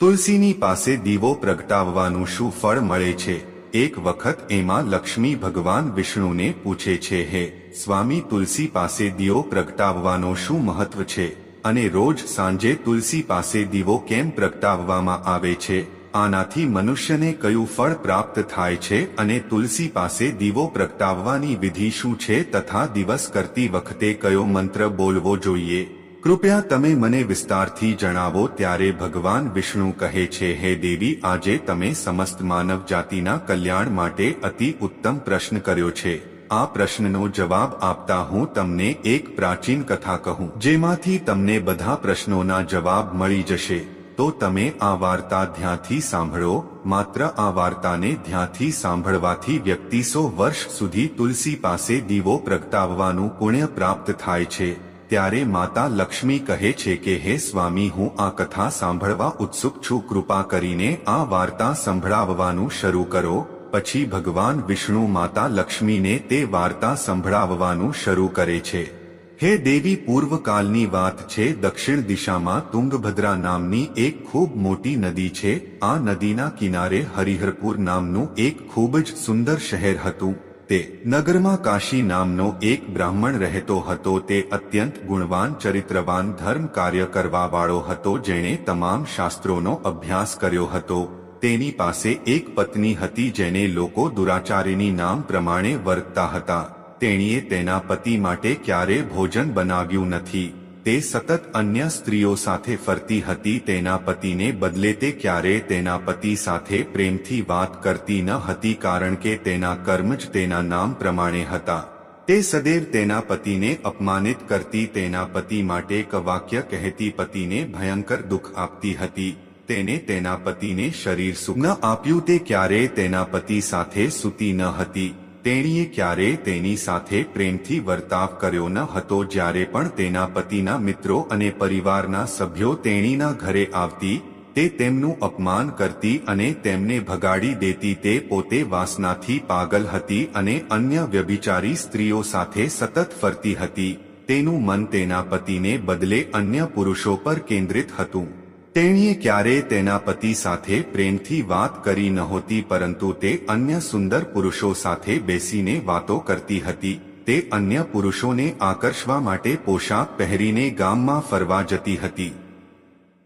તુલસીની પાસે દીવો પ્રગટાવવાનું શું ફળ મળે છે? એક વખત એમાં લક્ષ્મી ભગવાન વિષ્ણુને પૂછે છે, હે, સ્વામી તુલસી પાસે દીવો પ્રગટાવવાનો શું મહત્વ છે? અને રોજ સાંજે તુલસી પાસે દીવો કેમ પ્રગટાવવામાં આવે છે? આનાથી મનુષ્યને કયું ફળ પ્રાપ્ત થાય છે? અને તુલસી પાસે દીવો પ્રગટાવવાની વિધિ શું છે? તથા દિવસ કરતી વખતે કયો મંત્ર બોલવો જોઈએ? કૃપયા તમે મને વિસ્તારથી જણાવો ત્યારે ભગવાન વિષ્ણુ કહે છે, હે દેવી, આજે તમે સમસ્ત માનવ જાતિના કલ્યાણ માટે અતિ ઉત્તમ પ્રશ્ન કર્યો છે. આ પ્રશ્નનો જવાબ આપતા હું તમને એક પ્રાચીન કથા કહું. જેમાંથી તમને બધા પ્રશ્નોના જવાબ મળી જશે. તો તમે આ વાર્તા ધ્યાનથી સાંભળો. માત્ર આ વાર્તાને ધ્યાનથી સાંભળવાથી વ્યક્તિ સો વર્ષ સુધી તુલસી પાસે દીવો પ્રગટાવવાનું પુણ્ય પ્રાપ્ત થાય છે. ત્યારે માતા લક્ષ્મી કહે છે કે, હે સ્વામી, હું આ કથા સાંભળવા ઉત્સુક છું. કૃપા કરીને આ વાર્તા સંભળાવવાનું શરૂ કરો. પછી ભગવાન વિષ્ણુ માતા લક્ષ્મીને તે વાર્તા સંભળાવવાનું શરૂ કરે છે. હે દેવી પૂર્વકાલની વાત છે. દક્ષિણ દિશામાં તુંગભદ્રા નામની એક ખૂબ મોટી નદી છે. આ નદીના કિનારે હરિહરપુર નામનું એક ખૂબ જ સુંદર શહેર હતું. તે નગરમાં કાશી નામનો એક બ્રાહ્મણ રહેતો હતો. તે અત્યંત ગુણવાન, ચરિત્રવાન, ધર્મ કાર્ય કરવા વાળો હતો જેણે તમામ શાસ્ત્રોનો અભ્યાસ કર્યો હતો. તેની પાસે એક પત્ની હતી જેને લોકો દુરાચારીની નામ પ્રમાણે વર્તતા હતા. તેણીએ તેના પતિ માટે ક્યારે ભોજન બનાવ્યું નથી. તે સતત અન્ય સ્ત્રીઓ સાથે ફરતી હતી, તેના પતિને બદલે તે ક્યારે તેના પતિ સાથે પ્રેમથી વાત કરતી ન હતી કારણ કે તેના કર્મ જ તેના નામ પ્રમાણે હતા. તે સદૈવ તેના પતિને અપમાનિત કરતી, તેના પતિ માટે કવાક્ય કહેતી પતિને ભયંકર દુઃખ આપતી હતી. તેને તેના પતિને શરીર સુખ ન આપ્યું, તે ક્યારે તેના પતિ સાથે સૂતી ન હતી. તેણીએ ક્યારેય તેની સાથે પ્રેમથી વર્તાવ કર્યો ન હતો જ્યારે પણ તેના પતિના મિત્રો અને પરિવારના સભ્યો તેણીના ઘરે આવતી, તે તેમનું અપમાન કરતી અને તેમને ભગાડી દેતી તે પોતે વાસનાથી પાગલ હતી અને અન્ય વ્યભિચારી સ્ત્રીઓ સાથે સતત ફરતી હતી. તેનું મન તેના પતિને બદલે અન્ય પુરુષો પર કેન્દ્રિત હતું. તેણીએ ક્યારેય તેના પતિ સાથે પ્રેમથી વાત કરી નહોતી, પરંતુ તે અન્ય સુંદર પુરુષો સાથે બેસીને વાતો કરતી હતી. તે અન્ય પુરુષોને આકર્ષવા માટે પોશાક પહેરીને ગામમાં ફરવા જતી હતી.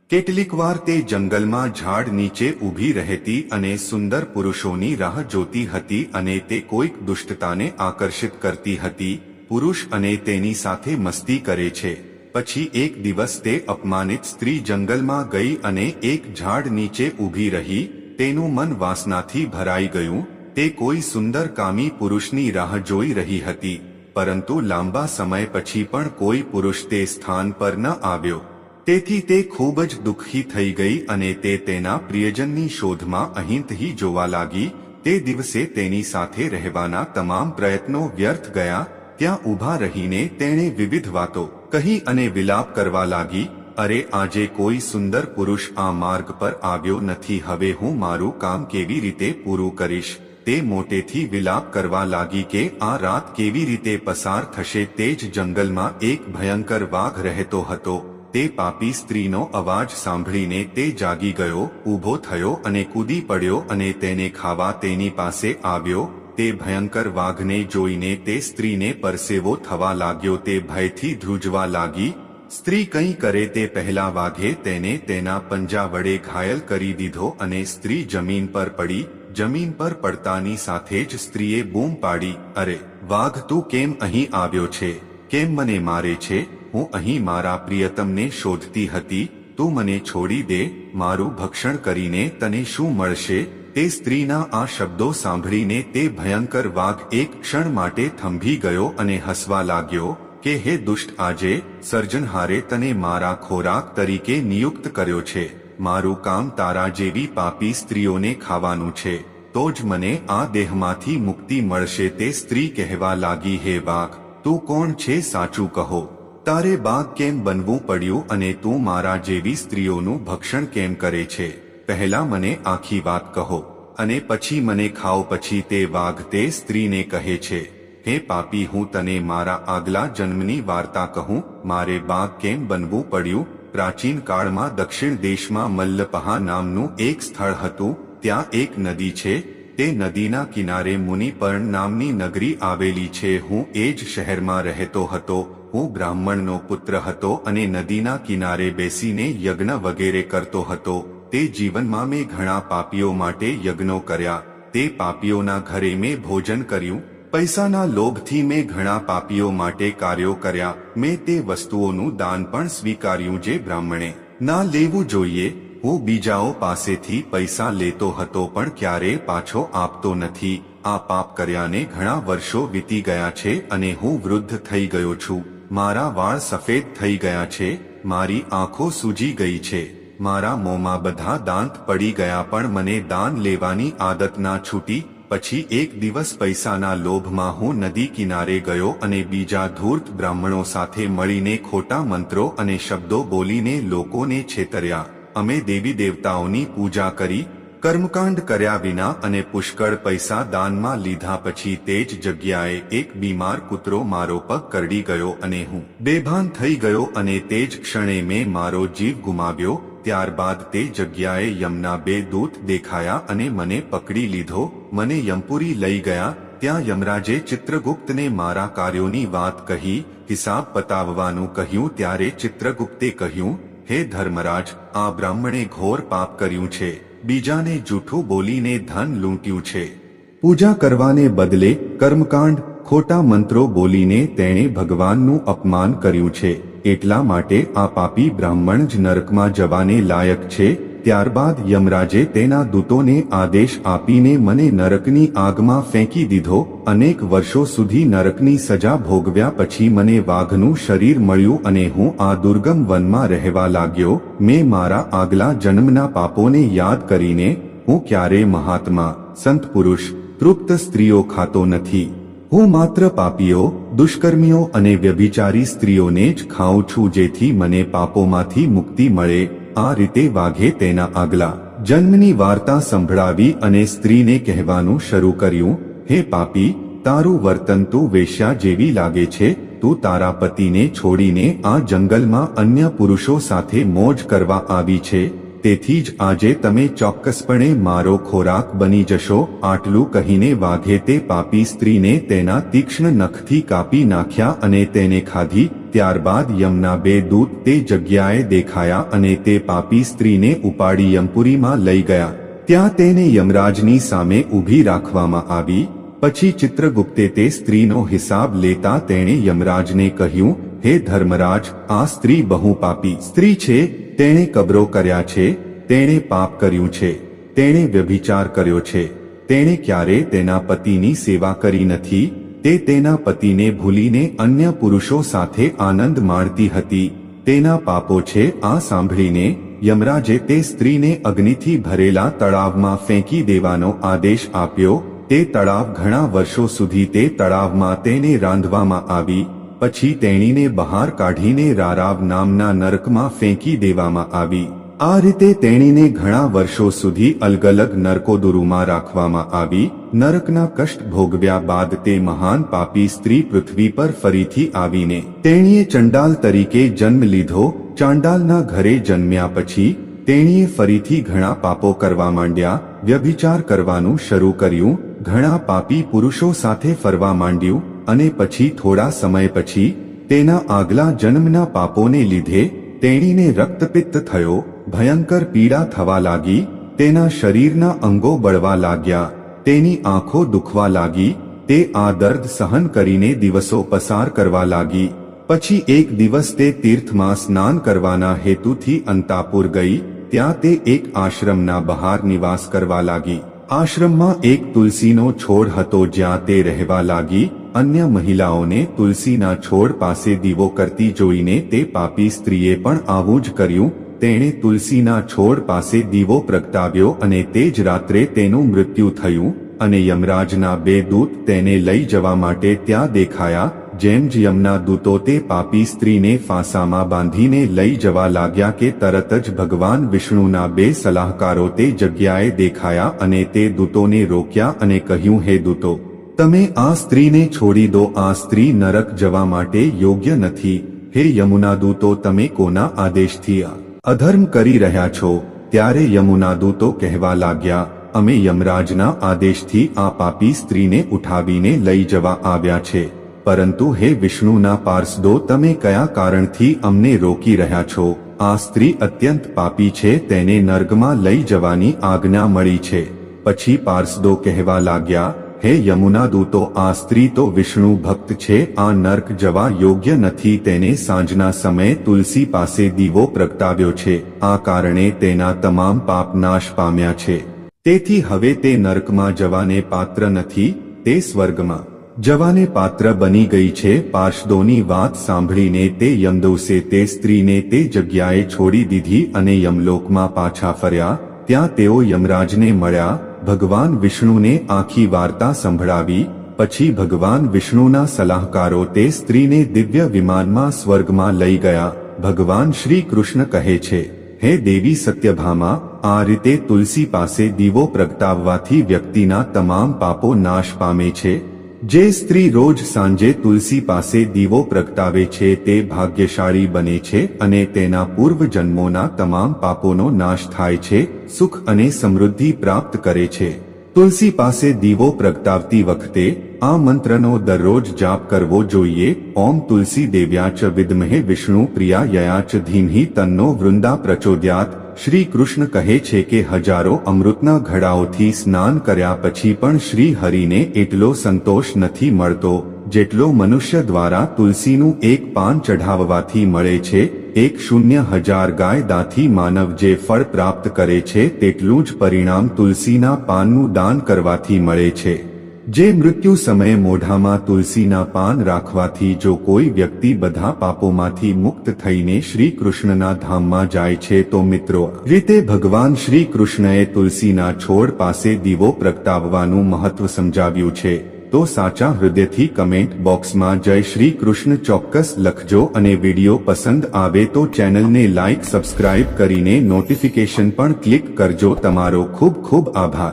કેટલીકવાર તે જંગલમાં ઝાડ નીચે ઊભી રહેતી અને સુંદર પુરુષોની રાહ જોતી હતી અને તે કોઈક દુષ્ટતાને આકર્ષિત કરતી હતી. પુરુષ અને તેની સાથે મસ્તી કરે છે. પછી એક દિવસ તે અપમાનિત સ્ત્રી જંગલમાં ગઈ અને એક ઝાડ નીચે ઊભી રહી, તેનું મન વાસનાથી ભરાઈ ગયું, તે કોઈ સુંદર કામી પુરુષની રાહ જોઈ રહી હતી, પરંતુ લાંબા સમય પછી પણ કોઈ પુરુષ તે સ્થાન પર ન આવ્યો. તેથી તે ખૂબ જ દુઃખી થઈ ગઈ અને તે તેના પ્રિયજનની શોધમાં અહીંથી જોવા લાગી, તે દિવસે તેની સાથે રહેવાના તમામ પ્રયત્નો વ્યર્થ ગયા ત્યાં ઊભા રહીને તેણે વિવિધ વાતો કહી અને વિલાપ કરવા લાગી, અરે, આજે કોઈ સુંદર પુરુષ આ માર્ગ પર આવ્યો નથી. હવે હું મારું કામ કેવી રીતે પૂરું કરીશ? તે મોટેથી વિલાપ કરવા લાગી કે આ રાત કેવી રીતે પસાર થશે. તે જ જંગલમાં એક ભયંકર વાઘ રહેતો હતો. તે પાપી સ્ત્રીનો અવાજ સાંભળીને તે જાગી ગયો, ઊભો થયો અને કૂદી પડ્યો અને તેને ખાવા તેની પાસે આવ્યો. તે ભયંકર વાઘને જોઈને તે સ્ત્રીને પરસેવો થવા લાગ્યો તે ભયથી ધ્રુજવા લાગી, સ્ત્રી કંઈ કરે તે પહેલા વાઘે તેને તેના પંજા વડે ઘાયલ કરી દીધો અને સ્ત્રી જમીન પર પડી, જમીન પર પડતાની સાથે જ સ્ત્રીએ બૂમ પાડી, અરે, વાઘ તું કેમ અહીં આવ્યો છે? કેમ મને મારે છે? હું અહીં મારા પ્રિયતમને શોધતી હતી, તું મને છોડી દે, મારું ભક્ષણ કરીને તને શું મળશે? તે સ્ત્રીના આ શબ્દો સાંભળીને તે ભયંકર વાઘ એક ક્ષણ માટે થંભી ગયો અને હસવા લાગ્યો કે, હે દુષ્ટ, આજે સર્જનહારે તને મારા ખોરાક તરીકે નિયુક્ત કર્યો છે. મારું કામ તારા જેવી પાપી સ્ત્રીઓને ખાવાનું છે. તો જ મને આ દેહમાંથી મુક્તિ મળશે તે સ્ત્રી કહેવા લાગી, હે વાઘ, તું કોણ છે સાચું કહો. તારે બાઘ કેમ બનવું પડ્યું અને તું મારા જેવી સ્ત્રીઓનું ભક્ષણ કેમ કરે છે? પહેલા મને આખી વાત કહો અને પછી મને ખાઓ, પછી તે વાઘ તે સ્ત્રીને કહે છે, હે પાપી, હું તને મારા આગલા જન્મની વાર્તા કહું, મારે બાગ કેમ બનવું પડ્યું? પ્રાચીન કાળમાં દક્ષિણ દેશમાં મલ્લપહા નામનું એક સ્થળ હતું, ત્યાં એક નદી છે, તે નદીના કિનારે મુનિપર્ણ નામની નગરી આવેલી છે, હું એ જ શહેરમાં રહેતો હતો, હું બ્રાહ્મણનો પુત્ર હતો અને નદીના કિનારે બેસીને યજ્ઞ વગેરે કરતો હતો તે જીવનમાં મેં ઘણા પાપીઓ માટે યજ્ઞો કર્યા, તે પાપીઓના ઘરે મેં ભોજન કર્યું, પૈસાના લોભથી મેં ઘણા પાપીઓ માટે કાર્યો કર્યા, મેં તે વસ્તુઓનું દાન પણ સ્વીકાર્યું જે બ્રાહ્મણે. ના લેવું જોઈએ, હું બીજાઓ પાસેથી પૈસા લેતો હતો પણ ક્યારે પાછો આપતો નથી. આ પાપ કર્યાને ઘણા વર્ષો વીતી ગયા છે અને હું વૃદ્ધ થઈ ગયો છું. મારા વાળ સફેદ થઈ ગયા છે, મારી આંખો સૂજી ગઈ છે. મારા મોંમાં બધા દાંત પડી ગયા પણ મને દાન લેવાની આદત ના છૂટી, પછી એક દિવસ પૈસાના લોભમાં હું નદી કિનારે ગયો અને બીજા ધૂર્ત બ્રાહ્મણો સાથે મળીને ખોટા મંત્રો અને શબ્દો બોલીને લોકોને છેતર્યા. અમે દેવી દેવતાઓની પૂજા કરી, કર્મકાંડ કર્યા વિના અને પુષ્કળ પૈસા દાનમાં લીધા પછી તે જ જગ્યાએ એક બીમાર કૂતરો મારો પગ કરડી ગયો અને હું બેભાન થઈ ગયો અને તે જ ક્ષણે મેં મારો જીવ ગુમાવ્યો ત્યારબાદ તે જગ્યાએ યમના બે દૂત દેખાયા અને મને પકડી લીધો. મને યમપુરી લઈ ગયા. ત્યાં યમરાજે ચિત્રગુપ્તને મારા કાર્યોની વાત કહી, હિસાબ પતાવવાનું કહ્યું ત્યારે ચિત્રગુપ્તે કહ્યું, હે ધર્મરાજ, આ બ્રાહ્મણે ઘોર પાપ કર્યું છે. બીજાને જૂઠું બોલીને ધન લૂંટ્યું છે. પૂજા કરવાને બદલે કર્મકાંડ, ખોટા મંત્રો બોલીને તેણે ભગવાનનું અપમાન કર્યું છે. એટલા માટે આ પાપી બ્રાહ્મણ જ નરકમાં જવાને લાયક છે, ત્યારબાદ યમરાજે તેના દૂતોને આદેશ આપીને મને નરકની આગમાં ફેંકી દીધો, અનેક વર્ષો સુધી નરકની સજા ભોગવ્યા પછી મને વાઘનું શરીર મળ્યું અને હું આ દુર્ગમ વનમાં રહેવા લાગ્યો, મેં મારા આગલા જન્મના પાપોને યાદ કરીને, હું ક્યારે મહાત્મા, સંત પુરુષ, તૃપ્ત સ્ત્રીઓ ખાતો નથી. હું માત્ર પાપીઓ, દુષ્કર્મીઓ અને વ્યભિચારી સ્ત્રીઓને જ ખાઉં છું જેથી મને પાપોમાંથી મુક્તિ મળે. આ રીતે વાઘે તેના આગલા જન્મની વાર્તા સંભળાવી અને સ્ત્રીને કહેવાનું શરૂ કર્યું, હે પાપી, તારું વર્તન તું વેશ્યા જેવી લાગે છે. તું તારા પતિને છોડીને આ જંગલમાં અન્ય પુરુષો સાથે મોજ કરવા આવી છે. તેથી જ આજે તમે ચોક્કસપણે મારો ખોરાક બની જશો, આટલું કહીને વાઘે તે પાપી સ્ત્રીને તેના તીક્ષ્ણ નખથી કાપી નાખ્યા અને તેને ખાધી, ત્યારબાદ યમના બે દૂત તે જગ્યાએ દેખાયા અને તે પાપી સ્ત્રીને ઉપાડી યમપુરીમાં લઈ ગયા. ત્યાં તેને યમરાજની સામે ઊભી રાખવામાં આવી. પછી ચિત્રગુપ્તે તે સ્ત્રીનો હિસાબ લેતા તેણે યમરાજને કહ્યું, હે ધર્મરાજ, આ સ્ત્રી બહુ પાપી સ્ત્રી છે તેણે કબરો કર્યા છે, તેણે પાપ કર્યું છે, તેણે વ્યભિચાર કર્યો છે, તેણે ક્યારે તેના પતિની સેવા કરી નથી, તે તેના પતિને ભૂલીને અન્ય પુરુષો સાથે આનંદ માણતી હતી, તેના પાપો છે આ સાંભળીને યમરાજે તે સ્ત્રીને અગ્નિથી ભરેલા તળાવમાં ફેંકી દેવાનો આદેશ આપ્યો, તે તળાવ ઘણા વર્ષો સુધી તે તળાવમાં તેને રાંધવામાં આવી પછી તેણીને બહાર કાઢીને રારાવ નામના નરકમાં ફેંકી દેવામાં આવી. આ રીતે તેણીને ઘણા વર્ષો સુધી અલગ અલગ નરકોદુરુમાં રાખવામાં આવી. નરકના કષ્ટ ભોગવ્યા બાદ તે મહાન પાપી સ્ત્રી પૃથ્વી પર ફરીથી આવીને તેણીએ ચંડાલ તરીકે જન્મ લીધો. ચાંડાલના ઘરે જન્મ્યા પછી તેણીએ ફરીથી ઘણા પાપો કરવા માંડ્યા. વ્યભિચાર કરવાનું શરૂ કર્યું. ઘણા પાપી પુરુષો સાથે ફરવા માંડ્યું. અને પછી થોડા સમય પછી તેના આગલા જન્મના પાપોને લીધે તેણીને રક્તપિત્ત થયો, ભયંકર પીડા થવા લાગી, તેના શરીરના અંગો બળવા લાગ્યા, તેની આંખો દુખવા લાગી, તે આ દર્દ સહન કરીને દિવસો પસાર કરવા લાગી. પછી એક દિવસ તે તીર્થમાં સ્નાન કરવાના હેતુથી અંતાપુર ગઈ, ત્યાં તે એક આશ્રમના બહાર નિવાસ કરવા લાગી. આશ્રમમાં એક તુલસીનો છોડ હતો જ્યાં તે રહેવા લાગી અન્ય મહિલાઓને તુલસીના છોડ પાસે દીવો કરતી જોઈને તે પાપી સ્ત્રીએ પણ આવું જ કર્યું. તેણે તુલસીના છોડ પાસે દીવો પ્રગટાવ્યો અને તે જ રાત્રે તેનું મૃત્યુ થયું અને યમરાજના બે દૂત તેને લઈ જવા માટે ત્યાં દેખાયા. જેમ જ યમના દૂતો તે પાપી સ્ત્રીને ફાંસામાં બાંધીને લઈ જવા લાગ્યા કે તરત જ ભગવાન વિષ્ણુના બે સલાહકારો તે જગ્યાએ દેખાયા અને તે દૂતોને રોક્યા અને કહ્યું, હે દૂતો તમે આ સ્ત્રીને છોડી દો, આ સ્ત્રી નરક જવા માટે યોગ્ય નથી. હે યમુનાદૂતો તમે કોના આદેશથી આ અધર્મ કરી રહ્યા છો? ત્યારે યમુનાદૂતો કહેવા લાગ્યા, અમે યમરાજના આદેશથી આ પાપી સ્ત્રીને ઉઠાવીને લઈ જવા આવ્યા છે. પરંતુ હે વિષ્ણુના પાર્ષદો, તમે કયા કારણથી અમને રોકી રહ્યા છો? આ સ્ત્રી અત્યંત પાપી છે, તેને નર્ગમાં લઈ જવાની આજ્ઞા મળી છે. પછી પાર્ષદો કહેવા લાગ્યા હે યમુના દૂતો, આ સ્ત્રી તો વિષ્ણુ ભક્ત છે, આ નર્ક જવા યોગ્ય નથી, તેને સાંજના સમયે તુલસી પાસે દીવો પ્રગટાવ્યો છે, આ કારણે તેના તમામ પાપ નાશ પામ્યા છે. તેથી હવે તે નર્કમાં જવાને પાત્ર નથી, તે સ્વર્ગમાં જવાને પાત્ર બની ગઈ છે, પાર્ષદોની વાત સાંભળીને તે યમદોસે તે સ્ત્રીને તે જગ્યાએ છોડી દીધી અને યમલોકમાં પાછા ફર્યા, ત્યાં તેઓ યમરાજને મળ્યા ભગવાન વિષ્ણુને આખી વાર્તા સંભળાવી, પછી ભગવાન વિષ્ણુના સલાહકારો તે સ્ત્રીને દિવ્ય વિમાનમાં સ્વર્ગમાં લઈ ગયા. ભગવાન શ્રી કૃષ્ણ કહે છે, હે દેવી સત્યભામા, આ રીતે તુલસી પાસે દીવો પ્રગટાવવાથી વ્યક્તિના તમામ પાપો નાશ પામે છે. જે સ્ત્રી રોજ સાંજે તુલસી પાસે દીવો પ્રગટાવે છે, તે ભાગ્યશાળી બને છે અને તેના પૂર્વ જન્મોના તમામ પાપોનો નાશ થાય છે, સુખ અને સમૃદ્ધિ પ્રાપ્ત કરે છે. તુલસી પાસે દીવો પ્રગટાવતી વખતે આ મંત્રનો દરરોજ જાપ કરવો જોઈએ. ઓમ તુલસી દેવ્યાચ વિદ્મહે વિષ્ણુ પ્રિયા યયાચ ધીમહી તન્નો વૃંદા પ્રચોદ્યાત. શ્રી કૃષ્ણ કહે છે કે હજારો અમૃતના ઘડાઓથી સ્નાન કર્યા પછી પણ શ્રી હરિને એટલો સંતોષ નથી મળતો, જેટલો મનુષ્ય દ્વારા તુલસીનું એક પાન ચઢાવવાથી મળે છે, એક શૂન્ય હજાર ગાય દાથી માનવ જે ફળ પ્રાપ્ત કરે છે, તેટલું જ પરિણામ તુલસીના પાનનું દાન કરવાથી મળે છે. જે મૃત્યુ સમયે મોઢામાં તુલસીના પાન રાખવાથી જો કોઈ વ્યક્તિ બધા પાપોમાંથી મુક્ત થઈને શ્રી કૃષ્ણના ધામમાં જાય છે તો મિત્રો રીતે ભગવાન શ્રી કૃષ્ણએ તુલસીના છોડ પાસે દીવો પ્રગટાવવાનું મહત્વ સમજાવ્યું છે. તો સાચા હૃદયથી કમેન્ટ બોક્સમાં જય શ્રી કૃષ્ણ ચોક્કસ લખજો અને વીડિયો પસંદ આવે તો ચેનલને લાઇક સબસ્ક્રાઇબ કરીને નોટિફિકેશન પણ ક્લિક કરજો. તમારો ખૂબ ખૂબ આભાર.